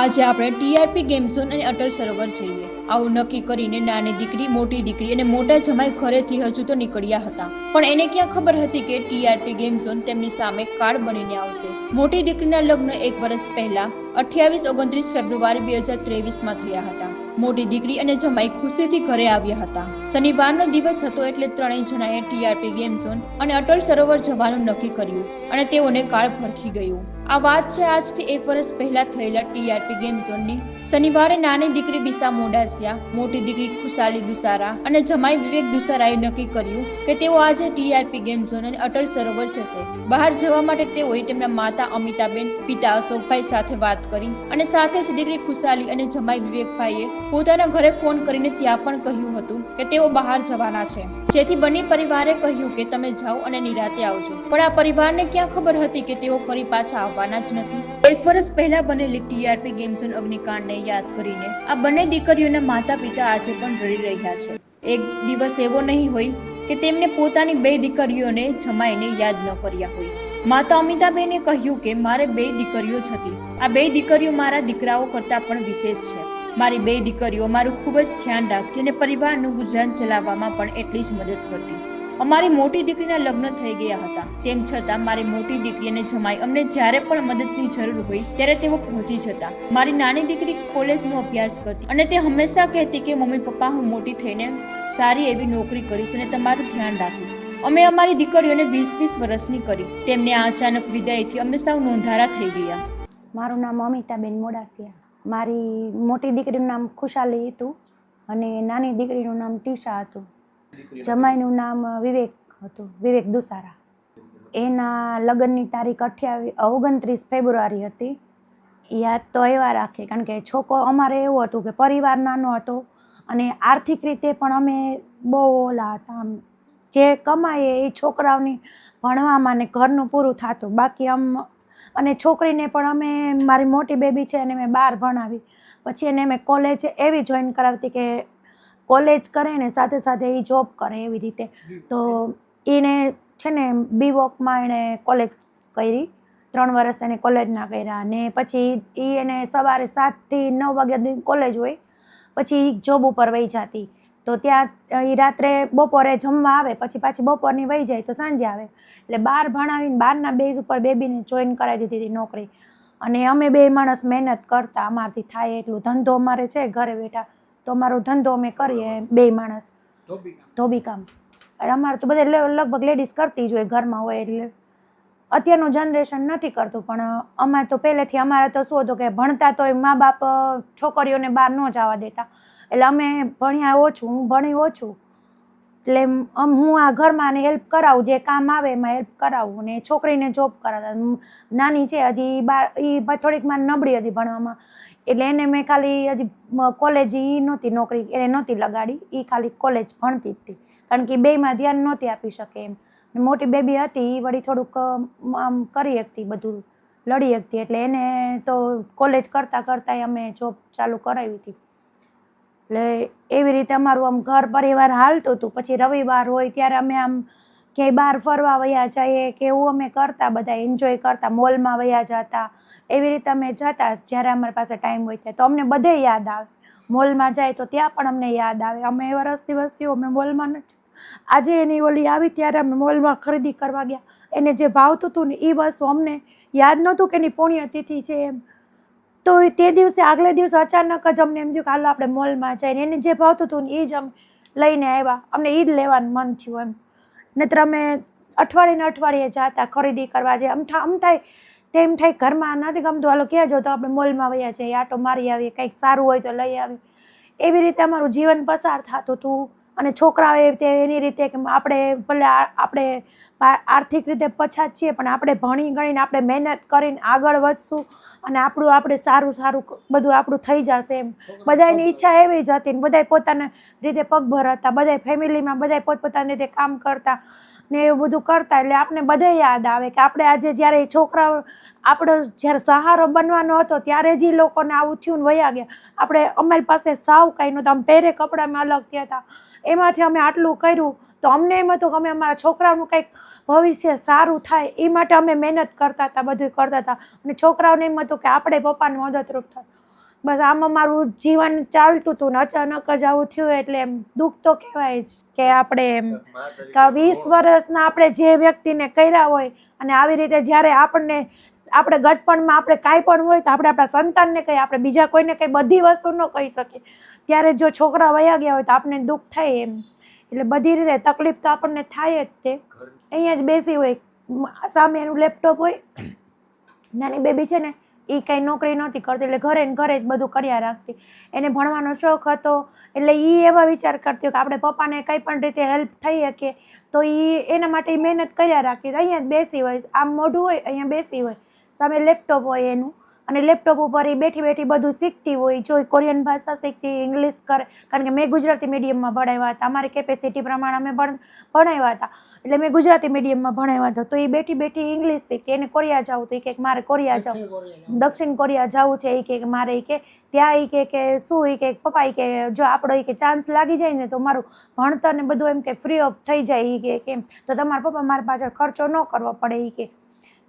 આજે આપણે TRP game zone અને અટલ સરોવર જઈએ. આવું નક્કી કરીને નાની દીકરી, મોટી દીકરી અને મોટા જમાઈ ઘરેથી હજુ તો નીકળ્યા હતા. પણ એને ક્યાં ખબર હતી કે ટીઆરપી ગેમ ઝોન તેમની સામે કાર્ડ બનીને આવશે? મોટી દીકરીના લગ્ન એક વર્ષ પહેલા, અઠ્યાવીસ, ઓગણત્રીસ ફેબ્રુઆરી બે હજાર ત્રેવીસમાં થયા હતા. મોટી દીકરી અને જમાઈ ખુશીથી ઘરે આવ્યા હતા. શનિવારનો દિવસ હતો એટલે ત્રણેય જણાએ ટીઆરપી ગેમ ઝોન અને અટલ સરોવર જવાનું નક્કી કર્યું અને તેઓને કાળ ભરખી ગયું. આ વાત છે આજથી એક વર્ષ પહેલા થયેલા ટીઆરપી ગેમ ઝોનની. શનિવારે નાની દીકરી બિસા મોડાસિયા, મોટી દીકરી ખુશાલી દુસારા અને જમાઈ વિવેક દુસારાએ નક્કી કર્યું કે તેઓ આજે ટીઆરપી ગેમ ઝોન અને અટલ સરોવર જશે. બહાર જવા માટે તેઓએ તેમના માતા અમિતાબેન, પિતા અશોકભાઈ સાથે વાત કરી અને સાથે જ દીકરી ખુશાલી અને જમાઈ વિવેકભાઈએ પોતાના ઘરે ફોન કરીને ત્યાં પણ કહ્યું હતું કે તેઓ બહાર જવાના છે. જેથી બંને પરિવારે કહ્યું કે તમે જાઓ અને નિરાતે આવજો. પણ આ પરિવારને ક્યાં ખબર હતી કે તેઓ ફરી પાછા આવવાના જ નથી? એક વર્ષ પહેલા બનેલી ટીઆરપી ગેમ ઝોન અગ્નિકાંડને યાદ કરીને આ બંને દીકરીઓના માતા પિતા આજે પણ રડી રહ્યા છે. એક દિવસ એવો નહીં હોય કે તેમને પોતાની બે દીકરીઓને જમાઈને યાદ ન કર્યા હોય. માતા અમિતાબેને કહ્યું કે મારે બે દીકરીઓ જ હતી. આ બે દીકરીઓ મારા દીકરાઓ કરતાં પણ વિશેષ છે. મારી બે દીકરીઓ મારું ખૂબ જ ધ્યાન રાખતી અને પરિવારનું ગુજરાન ચલાવવામાં પણ એટલી જ મદદ કરતી. અમારી મોટી દીકરીના લગ્ન થઈ ગયા હતા. તેમ છતાં મારી મોટી દીકરી અને જમાઈ અમને જ્યારે પણ મદદની જરૂર હોય ત્યારે તેઓ પહોંચી જતા. મારી નાની દીકરી કોલેજનો અભ્યાસ કરતી અને તે હંમેશા કહેતી કે, મમ્મી, પપ્પા, હું મોટી થઈને સારી એવી નોકરી કરીશ અને તમારું ધ્યાન રાખીશ. અમે અમારી દીકરીઓને વીસ વીસ વર્ષની કરી. તેમને આ અચાનક વિદાયથી અમે સૌ નોંધારા થઈ ગયા. મારું નામ અમિતાબેન મોડાસિયા. મારી મોટી દીકરીનું નામ ખુશાલી હતું અને નાની દીકરીનું નામ ટીશા હતું. જમાઈનું નામ વિવેક હતું, વિવેક દુસારા. એના લગ્નની તારીખ અઠ્યાવીસ ઓગણત્રીસ ફેબ્રુઆરી હતી. યાદ તો એવા રાખે, કારણ કે છોકરો અમારે એવું હતું કે પરિવાર નાનો હતો અને આર્થિક રીતે પણ અમે બહુ ઓલા હતા આમ. જે કમાઈએ એ છોકરાઓની ભણવામાં ને ઘરનું પૂરું થતું. બાકી આમ અને છોકરીને પણ અમે, મારી મોટી બેબી છે એને મેં બહાર ભણાવી. પછી એને મેં કોલેજ એવી જોઈન કરાવતી કે કોલેજ કરે ને સાથે સાથે એ જોબ કરે એવી રીતે. તો એને છે ને બી વોકમાં એણે કોલેજ કરી, ત્રણ વર્ષ એને કોલેજના કર્યા. અને પછી એ એને સવારે સાતથી નવ વાગ્યા સુધી કોલેજ હોય. પછી જોબ ઉપર વહી જતી. તો ત્યાં એ રાત્રે બપોરે જમવા આવે પછી પાછી બપોરની વહી જાય તો સાંજે આવે. એટલે બાર ભણાવીને બારના બેઝ ઉપર બેબીને જોઈન કરાવી દીધી હતી નોકરી. અને અમે બે માણસ મહેનત કરતા અમારથી થાય એટલું. ધંધો અમારે છે ઘરે બેઠા. તો અમારો ધંધો અમે કરીએ બે માણસ. ધોબી કામ. એટલે અમારે તો બધા લગભગ લેડીઝ કરતી જ હોય ઘરમાં હોય એટલે. અત્યારનું જનરેશન નથી કરતું, પણ અમારે તો પહેલેથી અમારે તો શું હતું કે ભણતા તોય મા બાપ છોકરીઓને બહાર ન જવા દેતા. એટલે અમે ભણ્યા ઓછું, હું ભણી ઓછું. એટલે હું આ ઘરમાં હેલ્પ કરાવું, જે કામ આવે એમાં હેલ્પ કરાવું ને છોકરીને જોબ કરાવતા. નાની છે હજી બાર એ થોડીકમાં નબળી હતી ભણવામાં. એટલે એને મેં ખાલી હજી કોલેજ એ નહોતી નોકરી, એને નહોતી લગાડી. એ ખાલી કોલેજ ભણતી જ હતી. કારણ કે બેયમાં ધ્યાન નહોતી આપી શકે એમ. મોટી બેબી હતી એ વળી થોડુંક આમ કરી શકતી બધું લડી શકતી એટલે એને તો કોલેજ કરતાં કરતાં અમે જોબ ચાલુ કરાવી હતી. એટલે એવી રીતે અમારું આમ ઘર પરિવાર હાલતું હતું. પછી રવિવાર હોય ત્યારે અમે આમ ક્યાંય બહાર ફરવા વયા જઈએ કે એવું અમે કરતા બધા એન્જોય કરતા મોલમાં વયા જતા. એવી રીતે અમે જતા જ્યારે અમારી પાસે ટાઈમ હોય ત્યારે. તો અમને બધે યાદ આવે. મોલમાં જાય તો ત્યાં પણ અમને યાદ આવે. અમે વર્ષ વસ્તીઓ અમે મોલમાં ન જતા. આજે એની ઓલી આવી ત્યારે અમે મોલમાં ખરીદી કરવા ગયા. એને જે ભાવતું હતું ને એ વસ્તુ અમને યાદ નહોતું કે એની પુણ્યતિથિ છે એમ. તો તે દિવસે, આગલે દિવસે અચાનક જ અમને એમ થયું કે હાલો આપણે મોલમાં જઈને એને જે ભાવતું હતું ને એ જ અમે લઈને આવ્યા. અમને એ જ લેવાનું મન થયું એમ. નહીતર અમે અઠવાડિયે ને અઠવાડિયે જતા ખરીદી કરવા જઈએ આમ આમ થાય તેમ થાય ઘરમાં નથી ગમતું. હાલો ક્યાં જો તો આપણે મોલમાં વયા જઈએ, આટો મારી આવીએ, કંઈક સારું હોય તો લઈ આવીએ એવી રીતે અમારું જીવન પસાર થતું હતું. અને છોકરાઓ તે એની રીતે કે આપણે ભલે આપણે આર્થિક રીતે પછાત છીએ, પણ આપણે ભણી ગણીને આપણે મહેનત કરીને આગળ વધશું અને આપણું આપણે સારું સારું બધું આપણું થઈ જશે એમ. બધાની ઈચ્છા એવી જ હતી ને બધાય પોતાના રીતે પગભર હતા, બધાય ફેમિલીમાં બધાય પોતપોતાની રીતે કામ કરતા ને એવું બધું કરતા. એટલે આપણે બધે યાદ આવે કે આપણે આજે જ્યારે છોકરાઓ આપણો જ્યારે સહારો બનવાનો હતો ત્યારે જ એ લોકોને આવું થયું ને વયા ગયા. આપણે અમારી પાસે સાવ કાંઈ નહોતું. આમ પહેરે કપડામાં અલગ થયા હતા. એમાંથી અમે આટલું કર્યું તો અમને એમ હતું કે અમે અમારા છોકરાઓનું કંઈક ભવિષ્ય સારું થાય એ માટે અમે મહેનત કરતા હતા બધું કરતા હતા. અને છોકરાઓને એમ હતું કે આપણે પપ્પાને મદદરૂપ થાય બસ આમ અમારું જીવન ચાલતું હતું ને અચાનક જ આવું થયું એટલે એમ દુઃખ તો કહેવાય જ કે આપણે એમ કે વીસ વર્ષના આપણે જે વ્યક્તિને કર્યા હોય અને આવી રીતે જ્યારે આપણને આપણે ગટપણમાં આપણે કાંઈ પણ હોય તો આપણે આપણા સંતાનને કંઈ આપણે બીજા કોઈને કંઈ બધી વસ્તુ ન કહી શકીએ. ત્યારે જો છોકરા વયા ગયા હોય તો આપણને દુઃખ થાય એમ. એટલે બધી રીતે તકલીફ તો આપણને થાય જ તે. અહીંયા જ બેસી હોય. સામે એનું લેપટોપ હોય. નાની બેબી છે ને એ કાંઈ નોકરી નહોતી કરતી, એટલે ઘરે ઘરે જ બધું કર્યા રાખતી. એને ભણવાનો શોખ હતો, એટલે એ એવા વિચાર કરતી કે આપણે પપ્પાને કંઈ પણ રીતે હેલ્પ થઈ શકે, તો એ એના માટે મહેનત કર્યા રાખતી. અહીંયા જ બેસી હોય, આમ મોઢું હોય, અહીંયા બેસી હોય. સામે લેપટોપ હોય એનું. અને લેપટોપ ઉપર એ બેઠી બેઠી બધું શીખતી હોય જો કોરિયન ભાષા શીખતી ઇંગ્લિશ કરે કારણ કે મેં ગુજરાતી મીડિયમમાં ભણાવ્યા હતા. અમારી કેપેસિટી પ્રમાણે અમે ભણ ભણાવ્યા હતા. એટલે મેં ગુજરાતી મીડિયમમાં ભણાવ્યા હતા. તો એ બેઠી બેઠી ઇંગ્લિશ શીખતી એને કોરિયા જવું તો એ કે મારે કોરિયા જવું. દક્ષિણ કોરિયા જવું. છે એ કે કે મારે એ કે ત્યાં એ કે કે શું એ કે પપ્પા એ કે જો આપણો એ કે ચાન્સ લાગી જાય ને તો મારું ભણતર ને બધું એમ કે ફ્રી ઓફ થઈ જાય એ કે કેમ. તો તમારા પપ્પા મારા પાછળ ખર્ચો ન કરવો પડે એ કે.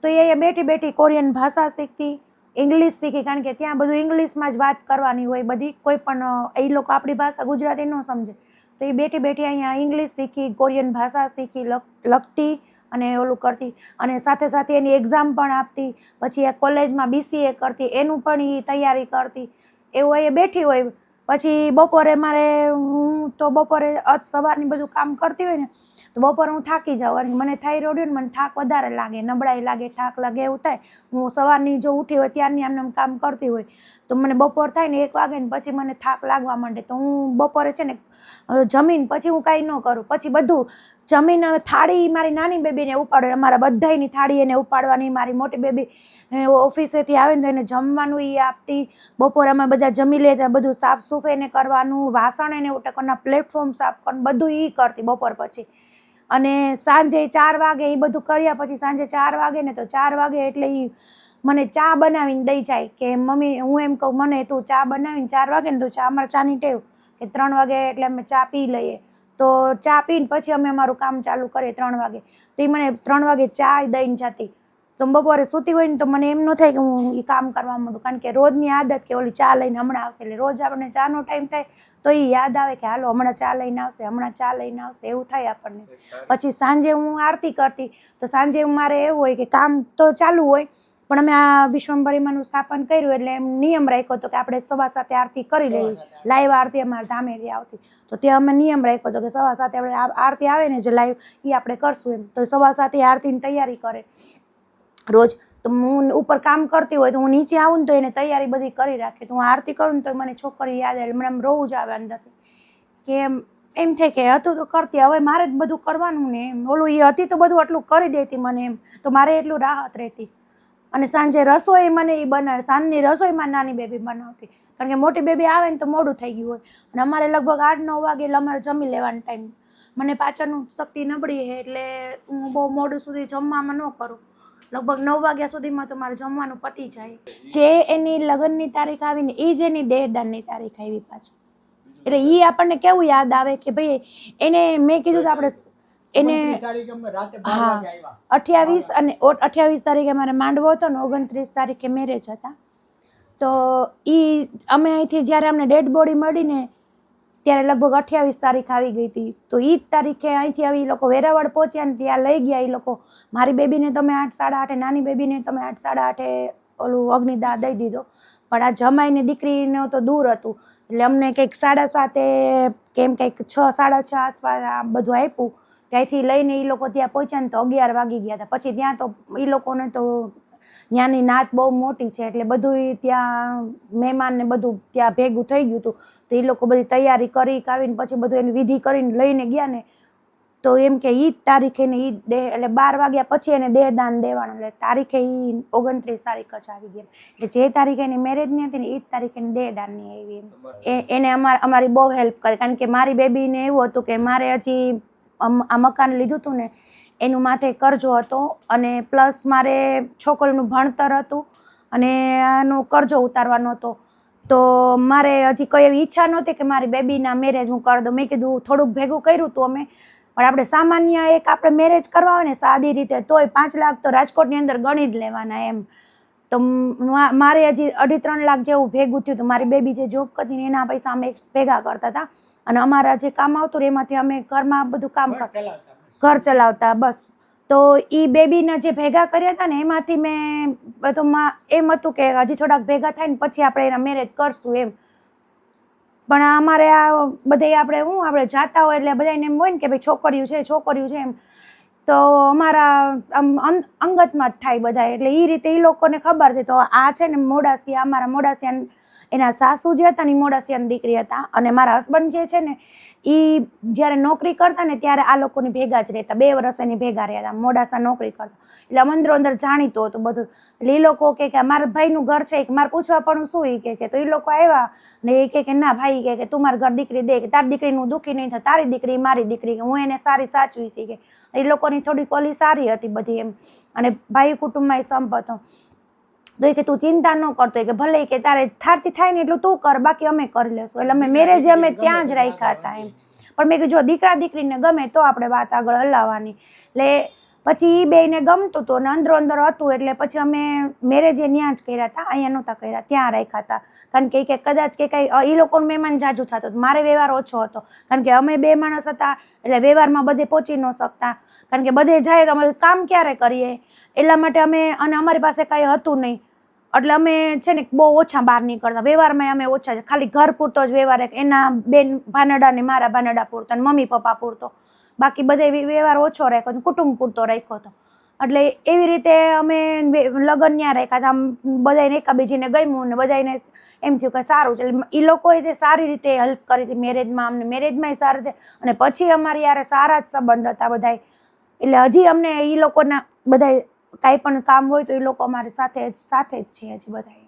તો એ બેઠી બેઠી કોરિયન ભાષા શીખતી. ઇંગ્લિશ શીખી, કારણ કે ત્યાં બધું ઇંગ્લિશમાં જ વાત કરવાની હોય, બધી કોઈ પણ એ લોકો આપણી ભાષા ગુજરાતી ન સમજે. તો એ બેઠી બેઠી અહીંયા ઇંગ્લિશ શીખી કોરિયન ભાષા શીખી લખ લખતી અને ઓલું કરતી. અને સાથે સાથે એની એક્ઝામ પણ આપતી. પછી એ કોલેજમાં બીસીએ કરતી, એનું પણ એ તૈયારી કરતી. એવું એ બેઠી હોય પછી બપોરે મારે હું તો બપોરે સવારની બધું કામ કરતી હોય ને, તો બપોરે હું થાકી જાઉં. અને મને થાઇરોઇડ હોય ને, મને થાક વધારે લાગે, નબળાઈ લાગે, થાક લાગે એવું થાય. હું સવારની જો ઉઠી હોય ત્યારની આમને આમ કામ કરતી હોય, તો મને બપોર થાય ને એક વાગે ને પછી મને થાક લાગવા માંડે. તો હું બપોરે છે ને જમીન પછી હું કાંઈ ન કરું. પછી બધું જમીન થાળી મારી નાની બેબીને ઉપાડે. અમારા બધાયની થાળી એને ઉપાડવાની, મારી મોટી બેબી ઓફિસેથી આવે ને તો એને જમવાનું એ આપતી. બપોરે અમે બધા જમી લે બધું સાફ સૂફ એને કરવાનું, વાસણ એને ઉટકવાના પ્લેટફોર્મ સાફ કરવાનું બધું એ કરતી બપોર પછી. અને સાંજે ચાર વાગે એ બધું કર્યા પછી સાંજે ચાર વાગે ને તો ચાર વાગે એટલે એ મને ચા બનાવીને દઈ જાય કે, મમ્મી, હું એમ કહું, મને તું ચા બનાવીને ચાર વાગે ને તો ચા, અમારે ચાની ટેવ. કે ત્રણ વાગે એટલે અમે ચા પી લઈએ. તો ચા પીને પછી અમે અમારું કામ ચાલુ કરીએ ત્રણ વાગે. તો એ મને ત્રણ વાગે ચા દઈને જતી. તો બપોરે સૂતી હોય ને તો મને એમ ન થાય કે હું એ કામ કરવા માંડું. કારણ કે રોજની આદત કે ઓલી ચા લઈને હમણાં આવશે એટલે રોજ આપણને ચાનો ટાઈમ થાય તો એ યાદ આવે કે હાલો હમણાં ચા લઈને આવશે હમણાં ચા લઈને આવશે એવું થાય આપણને. પછી સાંજે હું આરતી કરતી. તો સાંજે મારે એવું હોય કે કામ તો ચાલુ હોય પણ અમે આ વિશ્વંભરીમાનું સ્થાપન કર્યું એટલે એમ નિયમ રાખ્યો હતો કે આપણે સવા સાથે આરતી કરી લેવી. લાઈવ આરતી અમારે ધામેથી આવતી. તો ત્યાં અમે નિયમ રાખ્યો હતો કે સવા સાથે આપણે આરતી આવે ને જે લાઈવ એ આપણે કરશું એમ. તો સવા સાથે આરતીની તૈયારી કરે. રોજ તો હું ઉપર કામ કરતી હોય તો હું નીચે આવું ને તો એને તૈયારી બધી કરી રાખે. તો હું આરતી કરું ને તો મને છોકરી યાદ આવે મને આમ રોવું જ આવે અંદરથી. કે એમ એમ થાય કે હતું તો કરતી હવે મારે જ બધું કરવાનું ને એમ. ઓલું એ હતી તો બધું આટલું કરી દેતી મને એમ. તો મારે એટલું રાહત રહેતી. અને સાંજે રસોઈ મને એ બનાવે સાંજની રસોઈમાં નાની બેબી બનાવતી. કારણ કે મોટી બેબી આવે ને તો મોડું થઈ ગયું હોય. અને અમારે લગભગ આઠ, નવ વાગે એટલે અમારે જમી લેવાનો ટાઈમ મને પાચનનું શક્તિ નબળી છે એટલે હું બહુ મોડું સુધી જમવામાં ન કરું. લગભગ નવ વાગ્યા સુધીમાં તો મારે જમવાનું પતી જાય. જે એની લગ્નની તારીખ આવીને એ જ એની દેહદાનની તારીખ આવી પાછી. એટલે એ આપણને કેવું યાદ આવે કે ભાઈ એને મેં કીધું તો આપણે એને હા અઠ્યાવીસ અને અઠ્યાવીસ તારીખે મારે માંડવો હતો ને ઓગણત્રીસ તારીખે મેરેજ હતા. તો એ અમે અહીંથી જ્યારે અમને ડેડ બોડી મળીને ત્યારે લગભગ અઠ્યાવીસ તારીખ આવી ગઈ હતી. તો એ જ તારીખે અહીંથી આવી લોકો વેરાવળ પહોંચ્યા ને ત્યાં લઈ ગયા એ લોકો. મારી બેબીને તમે આઠ સાડા આઠે નાની બેબીને તમે આઠ સાડા આઠે ઓલું અગ્નિદાહ દઈ દીધો. પણ આ જમાઈને દીકરીને તો દૂર હતું. એટલે અમને કંઈક સાડા સાતે કેમ કંઈક છ સાડા છ આસપાસ આ બધું આપ્યું. ત્યાંથી લઈને એ લોકો ત્યાં પહોંચ્યા ને તો અગિયાર વાગી ગયા હતા. પછી ત્યાં તો એ લોકોને તો ત્યાંની નાત બહુ મોટી છે એટલે બધું ત્યાં મહેમાન ને બધું ત્યાં ભેગું થઈ ગયું હતું તો એ લોકો બધી તૈયારી કરી કાવીને પછી બધું એની વિધિ કરીને લઈને ગયા ને તો એમ કે ઈ જ તારીખે ને ઈ જ દે એટલે બાર વાગ્યા પછી એને દેહદાન દેવાનું. એટલે તારીખે ઈ ઓગણત્રીસ તારીખ જ આવી ગઈ એટલે જે તારીખે એની મેરેજની હતી ને એ જ તારીખે એની દેહદાનની આવી એ એને અમાર અમારી બહુ હેલ્પ કરી. કારણ કે મારી બેબીને એવું હતું કે મારે હજી આ મકાન લીધું હતું ને, એનું માથે કરજો હતો અને પ્લસ મારે છોકરીનું ભણતર હતું અને આનો કરજો ઉતારવાનો હતો. તો મારે હજી કોઈ એવી ઈચ્છા નહોતી કે મારી બેબીના મેરેજ હું કરી દઉં. મેં કીધું થોડુંક ભેગું કર્યું હતું અમે, પણ આપણે સામાન્ય એક આપણે મેરેજ કરવા હોય ને સાદી રીતે, તોય પાંચ લાખ તો રાજકોટની અંદર ગણી જ લેવાના એમ. તો મારે હજી અઢી ત્રણ લાખ જેવું ભેગું થયું હતું. મારી બેબી જે જોબ કરતી ને એના પૈસા અમે ભેગા કરતા હતા. અને અમારા જે કામ આવતું ને એમાંથી અમે ઘરમાં બધું કામ કરતા ઘર ચલાવતા બસ. તો એ બેબીના જે ભેગા કર્યા હતા ને એમાંથી મેં બધું એમ હતું કે હજી થોડાક ભેગા થાય ને પછી આપણે એના મેરેજ કરશું એમ. પણ અમારે આ બધે આપણે હું આપણે જાતા હોય એટલે બધાને એમ હોય ને કે ભાઈ છોકરીઓ છે છોકરીઓ છે એમ. તો અમારા આમ અંગતમાં જ થાય બધા એટલે એ રીતે એ લોકોને ખબર હતી તો આ છે ને મોડાસિયા, અમારા મોડાસિયા એના સાસુ જે હતા ને મોડાસિયાની દીકરી હતા અને મારા હસબન્ડ જે છે ને એ જ્યારે નોકરી કરતા ને ત્યારે આ લોકોની ભેગા જ રહેતા. બે વર્ષ એની ભેગા રહ્યા હતા, મોડાસા નોકરી કરતા. એટલે મંદિરો અંદર જાણીતું હતું બધું. એટલે એ લોકો કે કે મારા ભાઈનું ઘર છે કે મારે પૂછવા પણ શું? એ કે તો એ લોકો આવ્યા ને એ કે કે ના ભાઈ કે તું મારા ઘર દીકરી દે, કે તારી દીકરીનું દુઃખી નહીં થાય, તારી દીકરી મારી દીકરી, કે હું એને સારી સાચવી કે. એ લોકોની થોડી કોલી સારી હતી બધી એમ. અને ભાઈ કુટુંબમાં એ સંપ હતો. તો એ કે તું ચિંતા ન કરતો કે ભલે કે તારે થારથી થાય ને એટલું તું કર બાકી અમે કરી લેશું. એટલે અમે મેરેજ અમે ત્યાં જ રાખ્યા હતા એમ. પણ મેં કીધું જો દીકરા દીકરીને ગમે તો આપણે વાત આગળ હલાવવાની. એટલે પછી એ બેને ગમતું હતું ને અંદરો અંદર હતું એટલે પછી અમે મેરેજ એ ત્યાં જ કર્યા હતા, અહીંયા નહોતા કર્યા, ત્યાં રાખ્યા હતા. કારણ કે કે કદાચ કે કંઈ એ લોકોનું મહેમાન જાજુ થતું મારે વ્યવહાર ઓછો હતો. કારણ કે અમે બે માણસ હતા, એટલે વ્યવહારમાં બધે પહોંચી ન શકતા. કારણ કે બધે જાય તો અમે કામ ક્યારે કરીએ? એટલા માટે અમે, અને અમારી પાસે કાંઈ હતું નહીં. એટલે અમે છે ને બહુ ઓછા બહાર નીકળતા. વ્યવહારમાં અમે ઓછા ખાલી ઘર પૂરતો જ વ્યવહાર એના બેન ભાનડા ને મારા ભાનડા પૂરતો અને મમ્મી પપ્પા પૂરતો. બાકી બધા વ્યવહાર ઓછો રાખ્યો હતો, કુટુંબ પૂરતો રાખ્યો હતો. એટલે એવી રીતે અમે લગ્ન ત્યાં રાખ્યા હતા. આમ બધાને એકાબીજીને ગમ્યું ને બધાને એમ થયું કે સારું છે એ લોકોએ તે સારી રીતે હેલ્પ કરી હતી મેરેજમાં અમને. મેરેજમાં સારી રીતે અને પછી અમારી યારે સારા જ સંબંધ હતા બધાય. એટલે હજી અમને એ લોકોના બધાય કાંઈ પણ કામ હોય તો એ લોકો અમારી સાથે જ સાથે જ છે હજી બધાય.